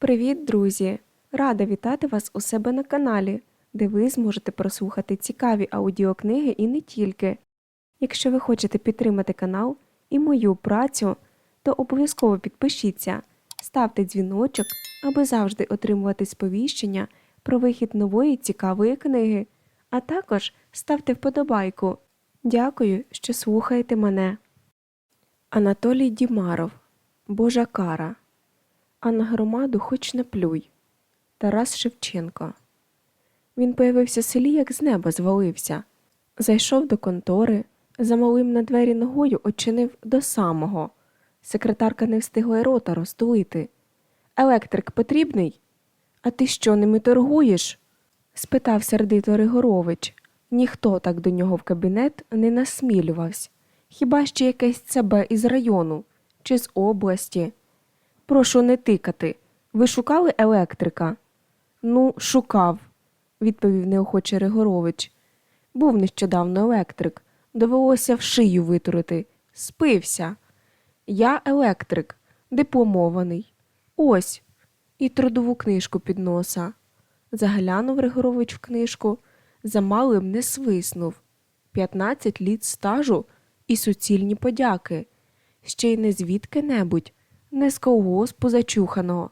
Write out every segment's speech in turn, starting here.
Привіт, друзі! Рада вітати вас у себе на каналі, де ви зможете прослухати цікаві аудіокниги і не тільки. Якщо ви хочете підтримати канал і мою працю, то обов'язково підпишіться, ставте дзвіночок, аби завжди отримувати сповіщення про вихід нової цікавої книги, а також ставте вподобайку. Дякую, що слухаєте мене. Анатолій Дімаров Божа кара. А на громаду хоч не плюй. Тарас Шевченко. Він появився в селі, як з неба звалився. Зайшов до контори, замалим на двері ногою очинив до самого. Секретарка не встигла й рота розтулити. Електрик потрібний? А ти що, ними торгуєш? спитав сердито Ригорович. Ніхто так до нього в кабінет не насмілювався. Хіба ще якесь ЦБ із району чи з області. Прошу не тикати. Ви шукали електрика? Ну, шукав, відповів неохоче Ригорович. Був нещодавно електрик. Довелося в шию витурити. Спився. Я електрик, дипломований. Ось. І трудову книжку під носа. Заглянув Ригорович в книжку, замалим не свиснув. П'ятнадцять літ стажу і суцільні подяки. Ще й не звідки небудь, не з колгоспу зачуханого,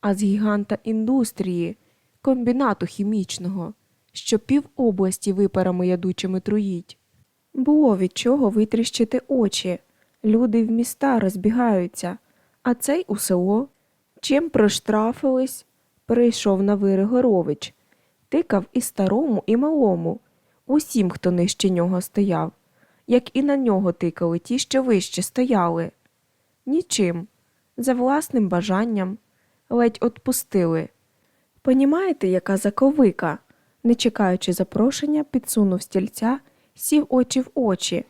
а з гіганта індустрії, комбінату хімічного, що пів області випарами ядучими труїть. Було від чого витріщити очі. Люди в міста розбігаються, а цей у село. Чим проштрафились? Прийшов на Виригорович, тикав і старому, і малому, усім, хто нижче нього стояв, як і на нього тикали ті, що вище стояли. Нічим, за власним бажанням, ледь отпустили. Понімаєте, яка заковика? Не чекаючи запрошення, підсунув стільця, сів очі в очі.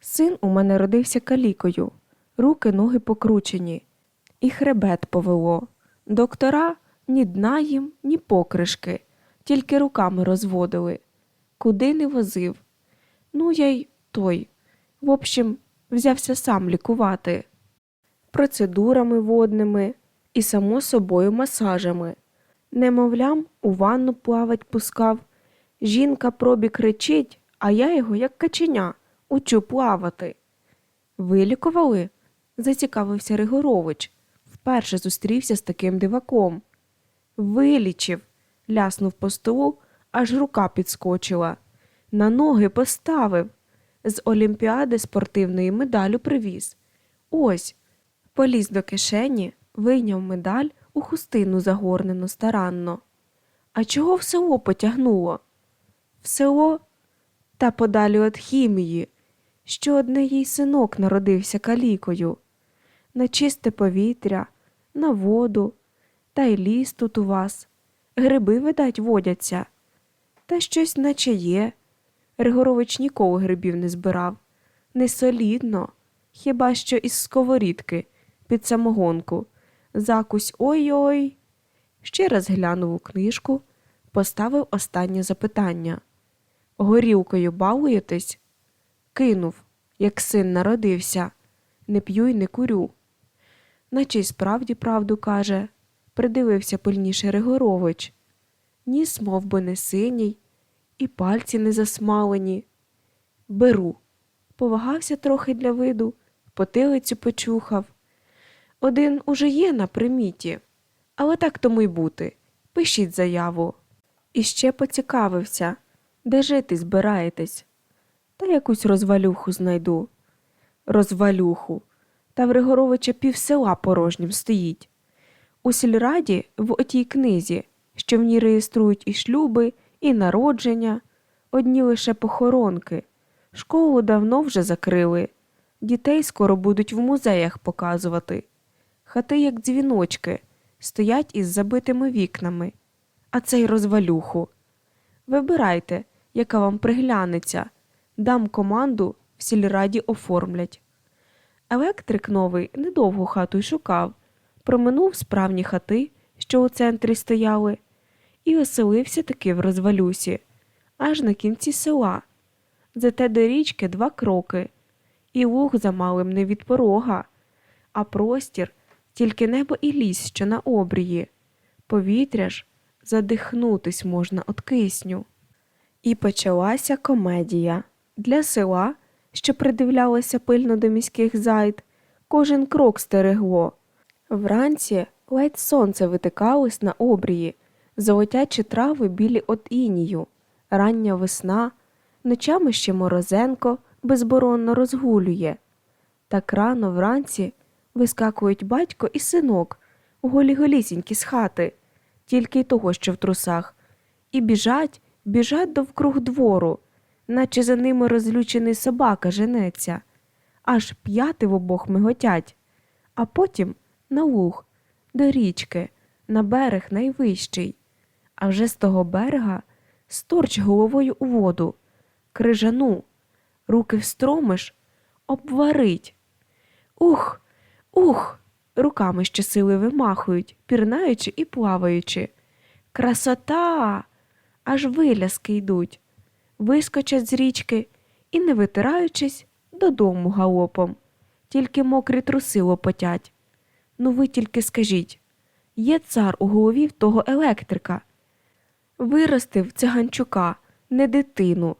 Син у мене родився калікою, руки, ноги покручені, і хребет повело. Доктора ні дна їм, ні покришки, тільки руками розводили. Куди не возив. Ну, я й той. В общем, взявся сам лікувати. Процедурами водними і, само собою, масажами. Немовлям у ванну плавать пускав. Жінка пробі кричить, а я його, як каченя, учу плавати. Вилікували? зацікавився Ригорович. Вперше зустрівся з таким диваком. Вилічив, ляснув по столу, аж рука підскочила. На ноги поставив. З олімпіади спортивної медалю привіз. Ось, поліз до кишені, вийняв медаль у хустину загорнену старанно. А чого в село потягнуло? В село та подалі від хімії, що одне їй синок народився калікою, на чисте повітря, на воду, та й ліс тут у вас. Гриби, видать, водяться. Та щось наче є. Григорович ніколи грибів не збирав. Не солідно, хіба що із сковорідки, під самогонку. Закусь ой-ой. Ще раз глянув у книжку, поставив останнє запитання. Горілкою балуєтесь? Кинув, як син народився. Не п'ю й не курю. Наче й справді правду каже, придивився пильніше Ригорович. Ніс мов би, не синій, і пальці не засмалені. Беру. Повагався трохи для виду, потилицю почухав. Один уже є на приміті, але так тому й бути. Пишіть заяву. І ще поцікавився, де жити збираєтесь. Та якусь розвалюху знайду. Розвалюху. Та в Григоровича пів села порожнім стоїть. У сільраді в отій книзі, що в ній реєструють і шлюби, і народження, одні лише похоронки. Школу давно вже закрили. Дітей скоро будуть в музеях показувати. Хати, як дзвіночки, стоять із забитими вікнами, а цей розвалюху. Вибирайте, яка вам приглянеться, дам команду, в сільраді оформлять. Електрик новий недовго хату й шукав, проминув справні хати, що у центрі стояли, і оселився таки в розвалюсі, аж на кінці села. Зате до річки два кроки, і луг замалим не від порога, а простір тільки небо і ліс, що на обрії. Повітря ж задихнутись можна від кисню. І почалася комедія. Для села, що придивлялося пильно до міських зайд, кожен крок стерегло. Вранці ледь сонце витикалось на обрії, золотячі трави білі от інію, рання весна, ночами ще морозенко безборонно розгулює. Так рано вранці вискакують батько і синок, голі голісінькі з хати, тільки й того, що в трусах, і біжать, біжать довкруг двору, наче за ними розлючений собака женеться, аж п'яти в обох миготять, а потім на луг, до річки, на берег найвищий, а вже з того берега сторч головою у воду, крижану, руки встромиш, обварить. Ух, ух, руками щосили вимахують, пірнаючи і плаваючи. Красота! Аж виляски йдуть, вискочать з річки і, не витираючись, додому галопом. Тільки мокрі труси лопотять. Ну ви тільки скажіть є цар у голові в того електрика. Виростив циганчука, не дитину,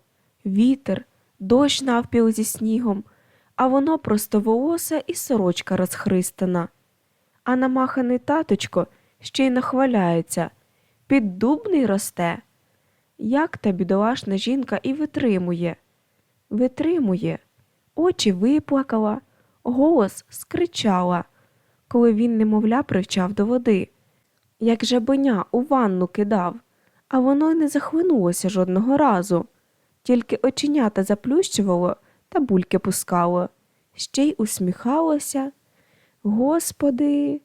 вітер, дощ навпіл зі снігом, а воно просто волоса і сорочка розхристана. А намаханий таточко ще й нахваляється, піддубний росте. Як та бідолашна жінка і витримує? Витримує, очі виплакала, голос скричала, коли він немовля привчав до води, як жабеня у ванну кидав, а воно й не захлинулося жодного разу, тільки оченята заплющувало та бульки пускало, ще й усміхалося. Господи,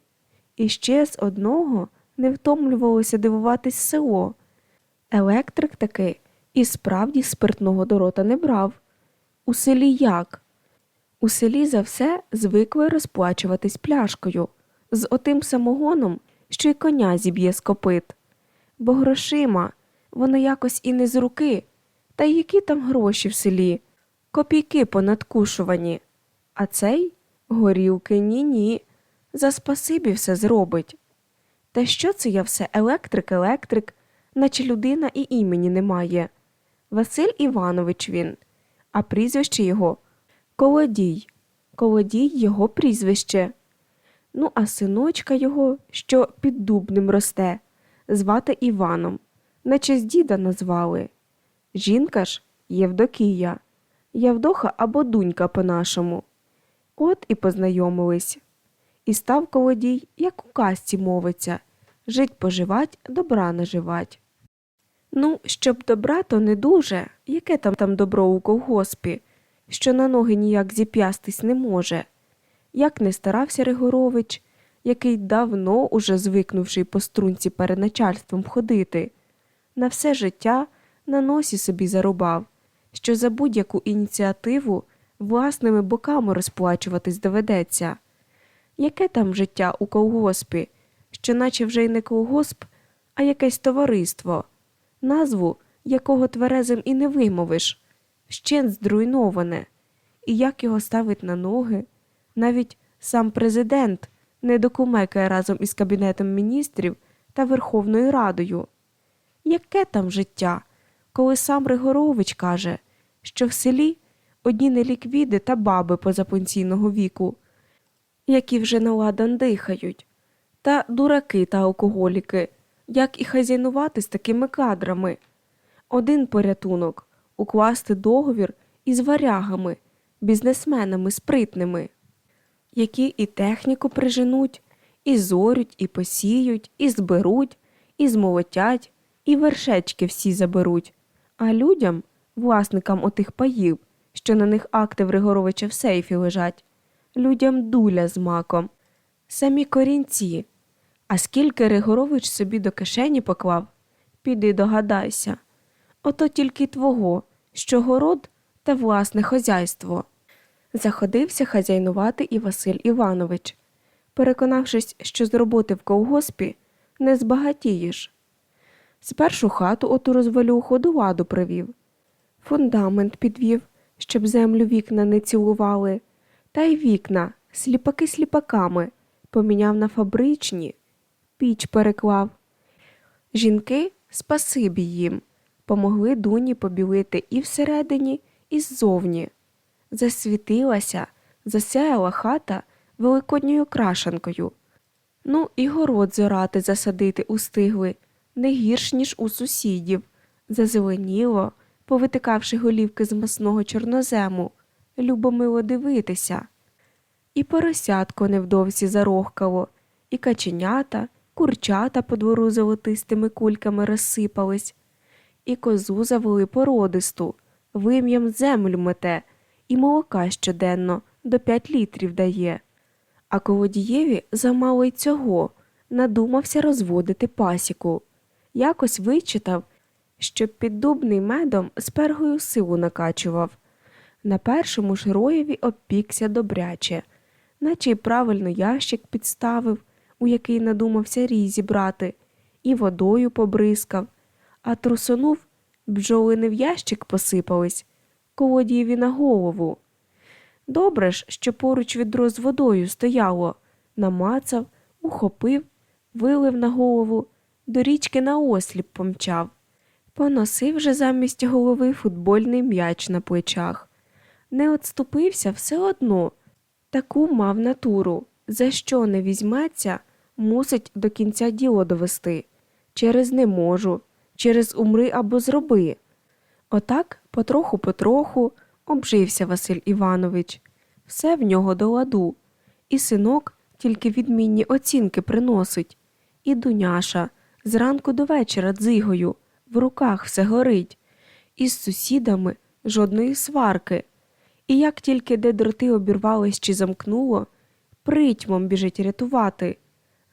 і ще з одного не втомлювалося дивуватись село. Електрик таки і справді спиртного до рота не брав. У селі як? У селі за все звикли розплачуватись пляшкою, з отим самогоном, що й коня зіб'є з копит. Бо грошима воно якось і не з руки, та які там гроші в селі, копійки понадкушувані. А цей горілки ні-ні, за спасибі все зробить. Та що це я все електрик, електрик, наче людина і імені немає. Василь Іванович він, а прізвище його Колодій. Колодій його прізвище. Ну, а синочка його, що під дубним росте, звати Іваном, наче з діда назвали. Жінка ж Євдокія, Явдоха або дунька по-нашому. От і познайомились. І став колодій, як у казці мовиться, жить поживать, добра наживать. Ну, щоб добра, то не дуже, яке там там добро у колгоспі, що на ноги ніяк зіп'ястись не може. Як не старався Ригорович, який давно, уже звикнувши по струнці перед начальством ходити, на все життя на носі собі зарубав, що за будь-яку ініціативу власними боками розплачуватись доведеться. Яке там життя у колгоспі, що наче вже й не колгосп, а якесь товариство, назву якого тверезим і не вимовиш, щен здруйноване, і як його ставить на ноги, навіть сам президент не докумекає разом із Кабінетом міністрів та Верховною Радою. Яке там життя, коли сам Ригорович каже, що в селі одні неліквіди та баби позапенсійного віку, які вже наладан дихають, та дураки та алкоголіки, як і хазяйнувати з такими кадрами. Один порятунок укласти договір із варягами, бізнесменами спритними, які і техніку приженуть, і зорють, і посіють, і зберуть, і змолотять, і вершечки всі заберуть, а людям, власникам отих паїв, що на них акти в Григоровича в сейфі лежать, людям дуля з маком, самі корінці. А скільки Ригорович собі до кишені поклав, піди догадайся. Ото тільки твого, що город та власне хозяйство. Заходився хазяйнувати і Василь Іванович, переконавшись, що з роботи в колгоспі не збагатієш. Спершу хату оту розвалюху до ладу привів, фундамент підвів, щоб землю вікна не цілували, та й вікна, сліпаки сліпаками, поміняв на фабричні, піч переклав, Жінки, спасибі їм, помогли Дуні побілити і всередині, і ззовні. Засвітилася, засяяла хата великодньою крашанкою. Ну, і город зорати засадити устигли, не гірш, ніж у сусідів. Зазеленіло, повитикавши голівки з масного чорнозему, любомило дивитися. І поросятко невдовзі зарохкало, і каченята, курчата по двору золотистими кульками розсипались, і козу завели породисту, вим'ям землю мете, і молока щоденно до п'ять літрів дає. А колодієві замало й цього, надумався розводити пасіку. Якось вичитав, що піддубний медом з пергою силу накачував. На першому ж роєві обпікся добряче, наче й правильно ящик підставив, у який надумався рій зібрати, і водою побризкав, а трусонув, бджоли не в ящик посипались, колодієві на голову. Добре ж, що поруч відро з водою стояло, намацав, ухопив, вилив на голову, до річки на осліп помчав. Поносив же замість голови футбольний м'яч на плечах. Не отступився все одно. Таку мав натуру, за що не візьметься, мусить до кінця діло довести. Через не можу, через умри або зроби. Отак, потроху-потроху, обжився Василь Іванович. Все в нього до ладу. І синок тільки відмінні оцінки приносить, і дуняша зранку до вечора дзигою, в руках все горить, і з сусідами жодної сварки. І як тільки де дроти обірвались чи замкнуло, притьмом біжить рятувати.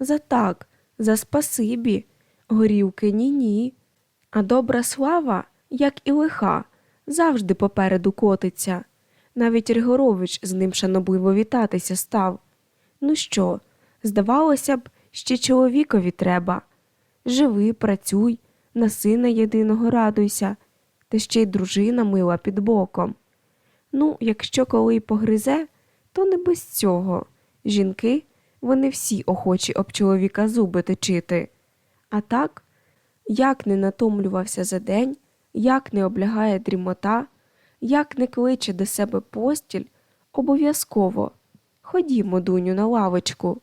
За так, за спасибі, горівки ні-ні. А добра слава, як і лиха, завжди попереду котиться. Навіть Ригорович з ним шанобливо вітатися став. Ну що, здавалося б, ще чоловікові треба. Живи, працюй, на сина єдиного радуйся, та ще й дружина мила під боком. Ну, якщо коли й погризе, то не без цього. Жінки, вони всі охочі об чоловіка зуби точити. А так, як не натомлювався за день, як не облягає дрімота, як не кличе до себе постіль, обов'язково. Ходімо, дуню, на лавочку.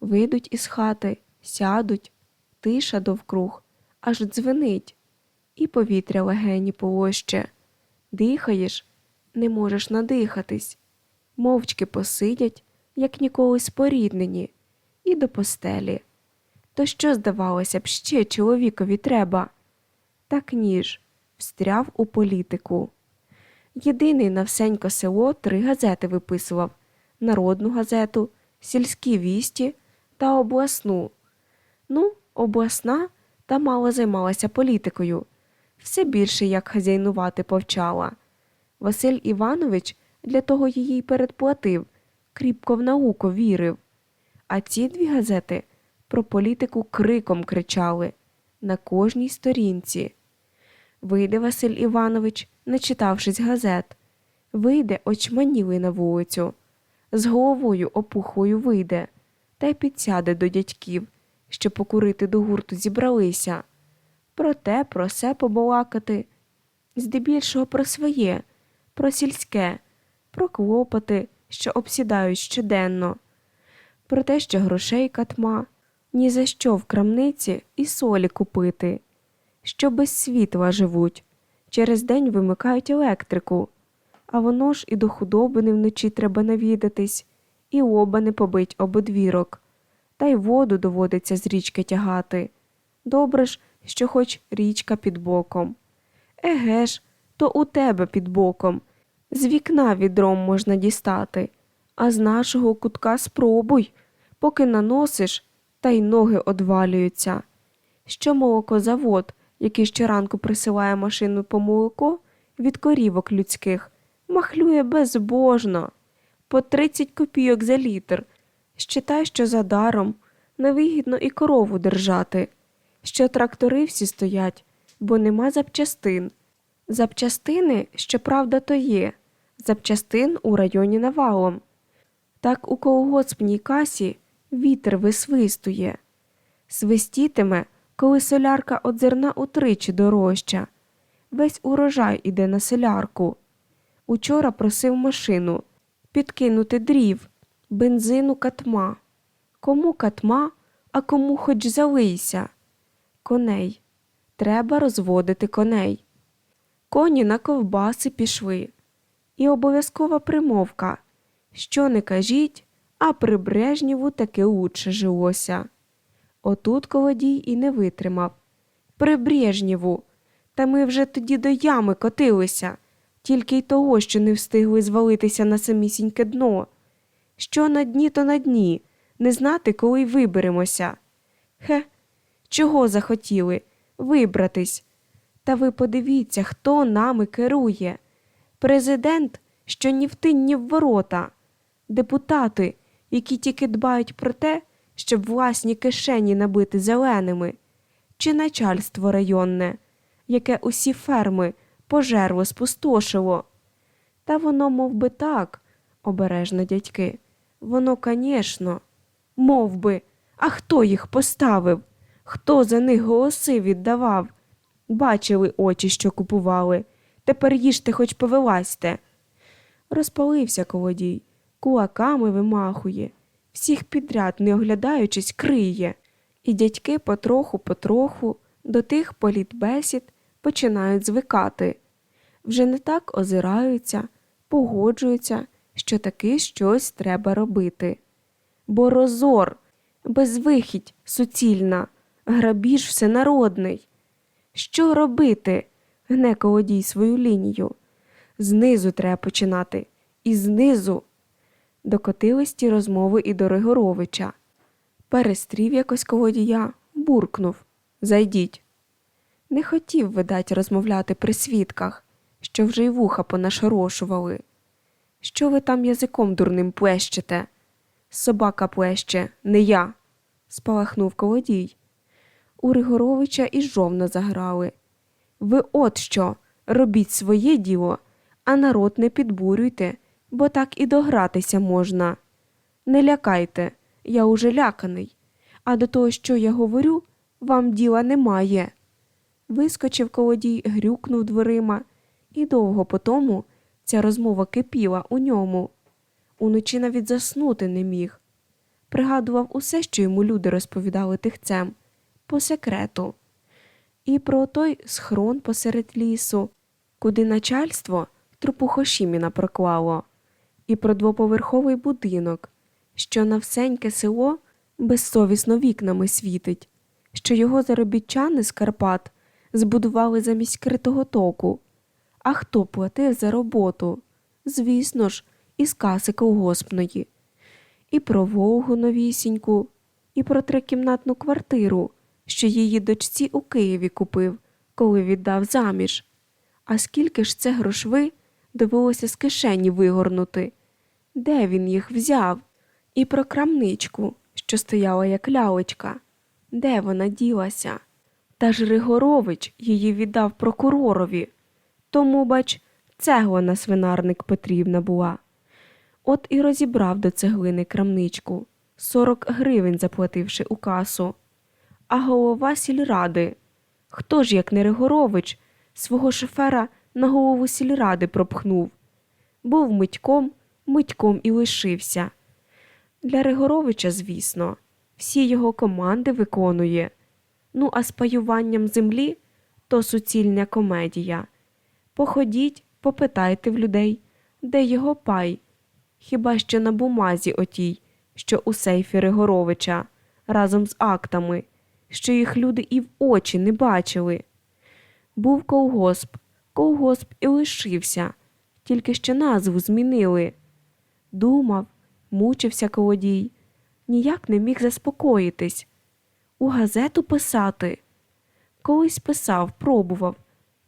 Вийдуть із хати, сядуть, тиша довкруг, аж дзвенить, і повітря легені полоще. Дихаєш, не можеш надихатись, мовчки посидять, як ніколи споріднені, і до постелі. То що, здавалося б, ще чоловікові треба? Так ніж встряв у політику. Єдиний на всенько село три газети виписував народну газету, сільські вісті та обласну. Ну, обласна та мало займалася політикою, все більше як хазяйнувати повчала. Василь Іванович для того її передплатив, кріпко в науку вірив. А ці дві газети про політику криком кричали на кожній сторінці. Вийде Василь Іванович, не читавшись газет, вийде очманілий на вулицю, з головою опухою вийде, та й підсяде до дядьків, що покурити до гурту зібралися. Про те, про се побалакати, здебільшого про своє, про сільське, про клопоти, що обсідають щоденно, про те, що грошей катма, ні за що в крамниці і солі купити, що без світла живуть, через день вимикають електрику, а воно ж і до худобини вночі треба навідатись, і оба не побить об одвірок, та й воду доводиться з річки тягати. Добре ж, що хоч річка під боком. Еге ж, то у тебе під боком. З вікна відром можна дістати, а з нашого кутка спробуй, поки наносиш, та й ноги одвалюються. Що молокозавод, який щоранку присилає машину по молоко від корівок людських, махлює безбожно, по 30 копійок за літр. Щитай, що за даром невигідно і корову держати, що трактори всі стоять, бо нема запчастин. Запчастини, щоправда, то є, запчастин у районі навалом. Так у колгоспній касі вітер висвистує, свистітиме, коли солярка от зерна утричі дорожча. Весь урожай іде на солярку. Учора просив машину підкинути дрів, бензину катма. Кому катма, а кому хоч залийся. Коней. Треба розводити коней. Коні на ковбаси пішли. І обов'язкова примовка що не кажіть, а при Брежнєву таки лучше жилося. Отут колодій і не витримав. При Брежнєву. Та ми вже тоді до ями котилися, тільки й того, що не встигли звалитися на самісіньке дно. Що на дні, то на дні, не знати, коли виберемося. Хе, чого захотіли? Вибратись. Та ви подивіться, хто нами керує. Президент, що ні в тин, ні в ворота, депутати, які тільки дбають про те, щоб власні кишені набити зеленими, чи начальство районне, яке усі ферми пожерло спустошило. Та воно мов би так, обережно дядьки. Воно, конечно, мов би, а хто їх поставив? Хто за них голоси віддавав? Бачили очі, що купували. Тепер їжте, хоч повилазьте. Розпалився колодій, кулаками вимахує, всіх підряд, не оглядаючись, криє, і дядьки потроху-потроху до тих політбесід починають звикати. Вже не так озираються, погоджуються, що таки щось треба робити. Бо розор, безвихідь суцільна, грабіж всенародний. Що робити? гне колодій свою лінію. Знизу треба починати. І знизу. Докотились ті розмови і до Ригоровича. Перестрів якось колодія, буркнув Зайдіть. Не хотів, видать, розмовляти при свідках, що вже й вуха понашорошували. Що ви там язиком дурним плещете? Собака плеще, не я, спалахнув колодій. У Ригоровича і жовно заграли. Ви от що, робіть своє діло, а народ не підбурюйте, бо так і догратися можна. Не лякайте, я уже ляканий, а до того, що я говорю, вам діла немає. Вискочив колодій, грюкнув дверима, і довго по тому ця розмова кипіла у ньому. Уночі навіть заснути не міг. Пригадував усе, що йому люди розповідали тихцем, по секрету, і про той схрон посеред лісу, куди начальство трупу Хошіміна проклало, і про двоповерховий будинок, що на всеньке село безсовісно вікнами світить, що його заробітчани з Карпат збудували замість критого току. А хто платив за роботу? Звісно ж, із каси колгоспної. І про Волгу новісіньку, і про трикімнатну квартиру, що її дочці у Києві купив, коли віддав заміж. А скільки ж це грошви довелося з кишені вигорнути? Де він їх взяв? І про крамничку, що стояла як лялечка. Де вона ділася? Та ж Григорович її віддав прокуророві. Тому, бач, цегла на свинарник потрібна була. От і розібрав до цеглини крамничку, сорок гривень заплативши у касу. А голова сільради. Хто ж, як не Ригорович, свого шофера на голову сільради пропхнув? Був митьком, митьком і лишився. Для Ригоровича, звісно, всі його команди виконує. Ну, а з паюванням землі то суцільня комедія. Походіть, попитайте в людей, де його пай, хіба що на бумазі отій, що у сейфі Ригоровича, разом з актами, що їх люди і в очі не бачили. Був ковгосп, ковгосп і лишився, тільки ще назву змінили. Думав, мучився колодій, ніяк не міг заспокоїтись. У газету писати. Колись писав, пробував,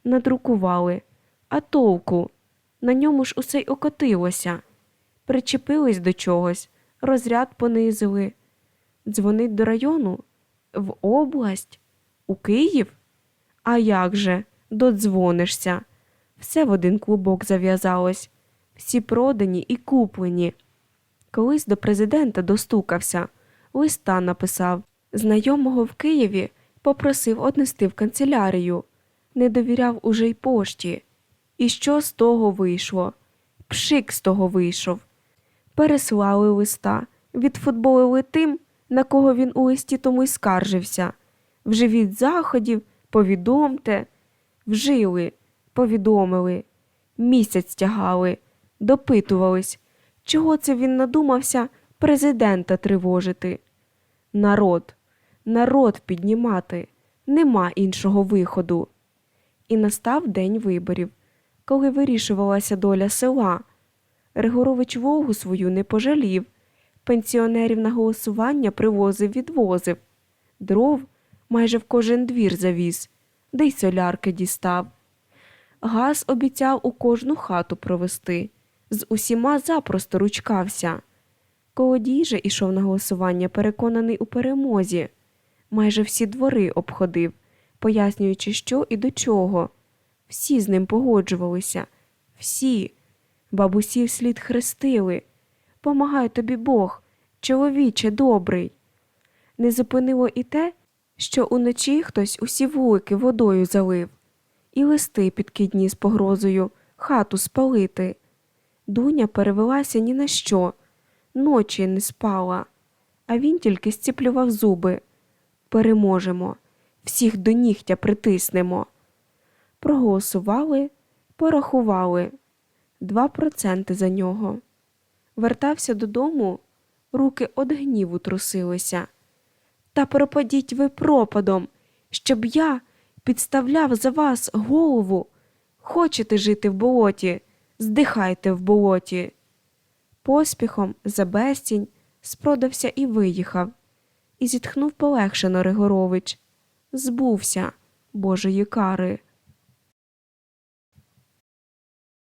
надрукували, а толку. На ньому ж усе й окотилося. Причепились до чогось, розряд понизили. Дзвонить до району? В область? У Київ? А як же, додзвонишся. Все в один клубок зав'язалось, всі продані і куплені. Колись до президента достукався, листа написав. Знайомого в Києві Попросив однести в канцелярію, не довіряв уже й пошті. І що з того вийшло? Пшик з того вийшов. Переслали листа, відфутболили тим, на кого він у листі тому й скаржився. Вживіть заходів, повідомте. Вжили, повідомили, місяць тягали, допитувались, чого це він надумався президента тривожити. Народ, народ піднімати, нема іншого виходу. І настав день виборів, коли вирішувалася доля села. Григорович Волгу свою не пожалів, пенсіонерів на голосування привозив відвозив, дров майже в кожен двір завіз, де й солярки дістав. Газ обіцяв у кожну хату провести, з усіма запросто ручкався. Колодій же ішов на голосування, переконаний у перемозі. Майже всі двори обходив, пояснюючи, що і до чого. Всі з ним погоджувалися, всі. Бабусі вслід хрестили. Помагай тобі Бог, чоловіче добрий. Не зупинило і те, що уночі хтось усі вулики водою залив, і листи підкидні з погрозою хату спалити. Дуня перевелася ні на що, ночі не спала, а він тільки зціплював зуби. Переможемо, всіх до нігтя притиснемо. Проголосували, порахували два проценти за нього. Вертався додому, руки од гніву трусилися. Та пропадіть ви пропадом, щоб я підставляв за вас голову. Хочете жити в болоті, здихайте в болоті. Поспіхом за безцінь спродався і виїхав, і зітхнув полегшено Ригорович. Збувся Божої кари.